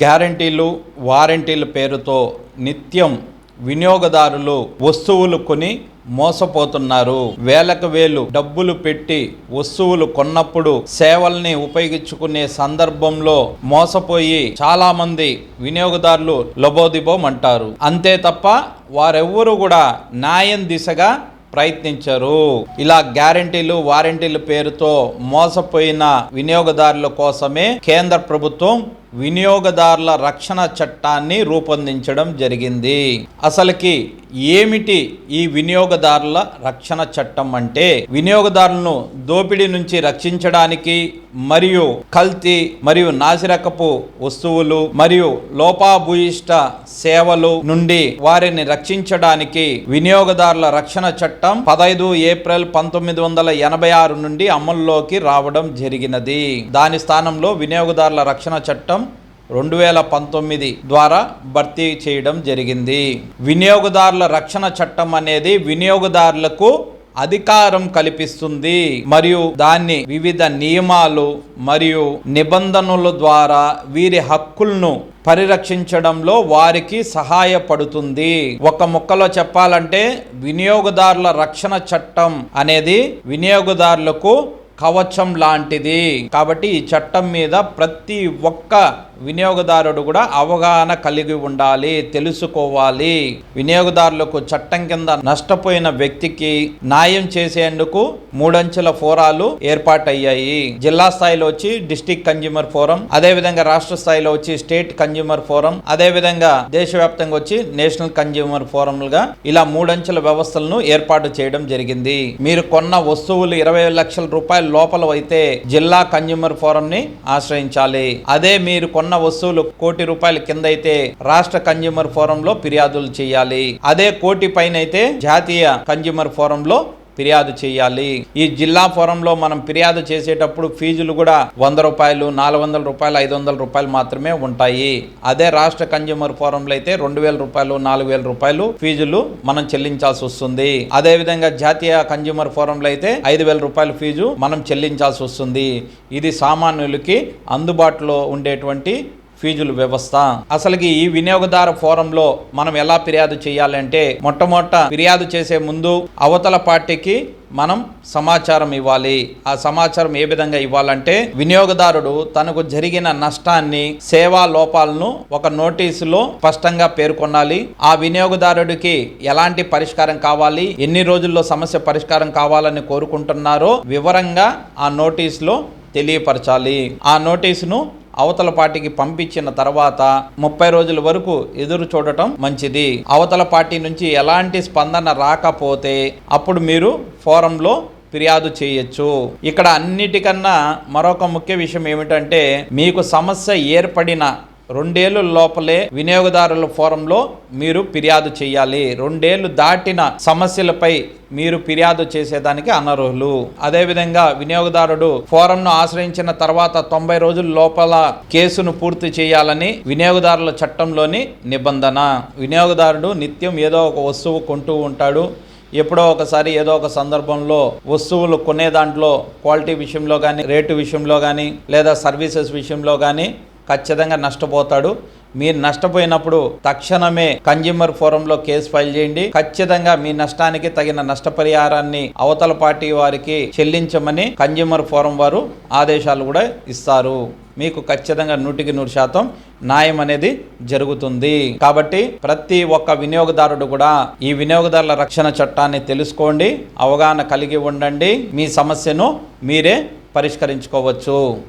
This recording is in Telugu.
గ్యారంటీలు వారంటీల పేరుతో నిత్యం వినియోగదారులు వస్తువులు కొని మోసపోతున్నారు. వేలకు వేలు డబ్బులు పెట్టి వస్తువులు కొన్నప్పుడు సేవల్ని ఉపయోగించుకునే సందర్భంలో మోసపోయి చాలామంది వినియోగదారులు లబోదిబోం అంటారు అంతే తప్ప వారెవ్వరూ కూడా న్యాయం దిశగా ప్రయత్నించరు. ఇలా గ్యారంటీలు వారంటీల పేరుతో మోసపోయిన వినియోగదారుల కోసమే కేంద్ర ప్రభుత్వం వినియోగదారుల రక్షణ చట్టాన్ని రూపొందించడం జరిగింది. అసలుకి ఏమిటి ఈ వినియోగదారుల రక్షణ చట్టం అంటే? వినియోగదారులను దోపిడీ నుంచి రక్షించడానికి మరియు కల్తీ మరియు నాసిరకపు వస్తువులు మరియు లోపాభూయిష్ట సేవలు నుండి వారిని రక్షించడానికి వినియోగదారుల రక్షణ చట్టం పదైదు ఏప్రిల్ పంతొమ్మిది వందల ఎనభై ఆరు నుండి అమల్లోకి రావడం జరిగినది. దాని స్థానంలో వినియోగదారుల రక్షణ చట్టం రెండు వేల పంతొమ్మిది ద్వారా భర్తీ చేయడం జరిగింది. వినియోగదారుల రక్షణ చట్టం అనేది వినియోగదారులకు అధికారం కల్పిస్తుంది. మరియు దాన్ని వివిధ నియమాలు మరియు నిబంధనల ద్వారా వీరి హక్కులను పరిరక్షించడంలో వారికి సహాయపడుతుంది. ఒక ముక్కలో చెప్పాలంటే వినియోగదారుల రక్షణ చట్టం అనేది వినియోగదారులకు కవచం లాంటిది. కాబట్టి ఈ చట్టం మీద ప్రతి ఒక్క వినియోగదారుడు కూడా అవగాహన కలిగి ఉండాలి తెలుసుకోవాలి. వినియోగదారులకు చట్టం కింద నష్టపోయిన వ్యక్తికి న్యాయం చేసేందుకు మూడంచెల ఫోరాలు ఏర్పాటయ్యాయి. జిల్లా స్థాయిలో వచ్చి డిస్టిక్ కన్జ్యూమర్ ఫోరం అదే విధంగా రాష్ట్ర స్థాయిలో వచ్చి స్టేట్ కన్జ్యూమర్ ఫోరం అదే విధంగా దేశవ్యాప్తంగా వచ్చి నేషనల్ కన్జ్యూమర్ ఫోరంలుగా ఇలా మూడంచెల వ్యవస్థలను ఏర్పాటు చేయడం జరిగింది. మీరు కొన్న వస్తువులు ఇరవై లక్షల రూపాయల లోపల అయితే జిల్లా కన్జ్యూమర్ ఫోరంని ఆశ్రయించాలి. అదే మీరు కొన్న వస్తువులు కోటి రూపాయల కింద అయితే రాష్ట్ర కన్జ్యూమర్ ఫోరంలో ఫిర్యాదులు చేయాలి. అదే కోటి పైన అయితే జాతీయ కన్జ్యూమర్ ఫోరంలో ఫిర్యాదు చేయాలి. ఈ జిల్లా ఫోరంలో మనం ఫిర్యాదు చేసేటప్పుడు ఫీజులు కూడా వంద రూపాయలు నాలుగు వందల రూపాయలు ఐదు వందల రూపాయలు మాత్రమే ఉంటాయి. అదే రాష్ట్ర కన్జ్యూమర్ ఫోరంలో అయితే రెండు వేల రూపాయలు నాలుగు వేల రూపాయలు ఫీజులు మనం చెల్లించాల్సి వస్తుంది. అదేవిధంగా జాతీయ కన్జ్యూమర్ ఫోరంలో అయితే ఐదు వేల రూపాయల ఫీజు మనం చెల్లించాల్సి వస్తుంది. ఇది సామాన్యులకి అందుబాటులో ఉండేటువంటి ఫీజుల వ్యవస్థ. అసలుకి ఈ వినియోగదారు ఫోరంలో మనం ఎలా ఫిర్యాదు చేయాలంటే మొట్టమొదట ఫిర్యాదు చేసే ముందు అవతల పార్టీకి మనం సమాచారం ఇవ్వాలి. ఆ సమాచారం ఏ విధంగా ఇవ్వాలంటే వినియోగదారుడు తనకు జరిగిన నష్టాన్ని సేవా లోపాలను ఒక నోటీసులో స్పష్టంగా పేర్కొనాలి. ఆ వినియోగదారుడికి ఎలాంటి పరిష్కారం కావాలి ఎన్ని రోజుల్లో సమస్య పరిష్కారం కావాలని కోరుకుంటున్నారో వివరంగా ఆ నోటీసులో తెలియపరచాలి. ఆ నోటీసును అవతల పార్టీకి పంపించిన తర్వాత ముప్పై రోజుల వరకు ఎదురు చూడటం మంచిది. అవతల పార్టీ నుంచి ఎలాంటి స్పందన రాకపోతే అప్పుడు మీరు ఫోరంలో ఫిర్యాదు చేయొచ్చు. ఇక్కడ అన్నిటికన్నా మరొక ముఖ్య విషయం ఏమిటంటే మీకు సమస్య ఏర్పడిన రెండేళ్ళు లోపలే వినియోగదారుల ఫోరంలో మీరు ఫిర్యాదు చేయాలి. రెండేళ్ళు దాటిన సమస్యలపై మీరు ఫిర్యాదు చేసేదానికి అనర్హులు. అదేవిధంగా వినియోగదారుడు ఫోరంను ఆశ్రయించిన తర్వాత తొంభై రోజుల లోపల కేసును పూర్తి చేయాలని వినియోగదారుల చట్టంలోని నిబంధన. వినియోగదారుడు నిత్యం ఏదో ఒక వస్తువు కొంటూ ఉంటాడు. ఎప్పుడో ఒకసారి ఏదో ఒక సందర్భంలో వస్తువులు కొనే దాంట్లో క్వాలిటీ విషయంలో కానీ రేటు విషయంలో కానీ లేదా సర్వీసెస్ విషయంలో కానీ ఖచ్చితంగా నష్టపోతాడు. మీరు నష్టపోయినప్పుడు తక్షణమే కన్జ్యూమర్ ఫోరంలో కేసు ఫైల్ చేయండి. ఖచ్చితంగా మీ నష్టానికి తగిన నష్టపరిహారాన్ని అవతల పార్టీ వారికి చెల్లించమని కన్జ్యూమర్ ఫోరం వారు ఆదేశాలు కూడా ఇస్తారు. మీకు ఖచ్చితంగా నూటికి నూరు శాతం న్యాయం అనేది జరుగుతుంది. కాబట్టి ప్రతి ఒక్క వినియోగదారుడు కూడా ఈ వినియోగదారుల రక్షణ చట్టాన్ని తెలుసుకోండి. అవగాహన కలిగి ఉండండి. మీ సమస్యను మీరే పరిష్కరించుకోవచ్చు.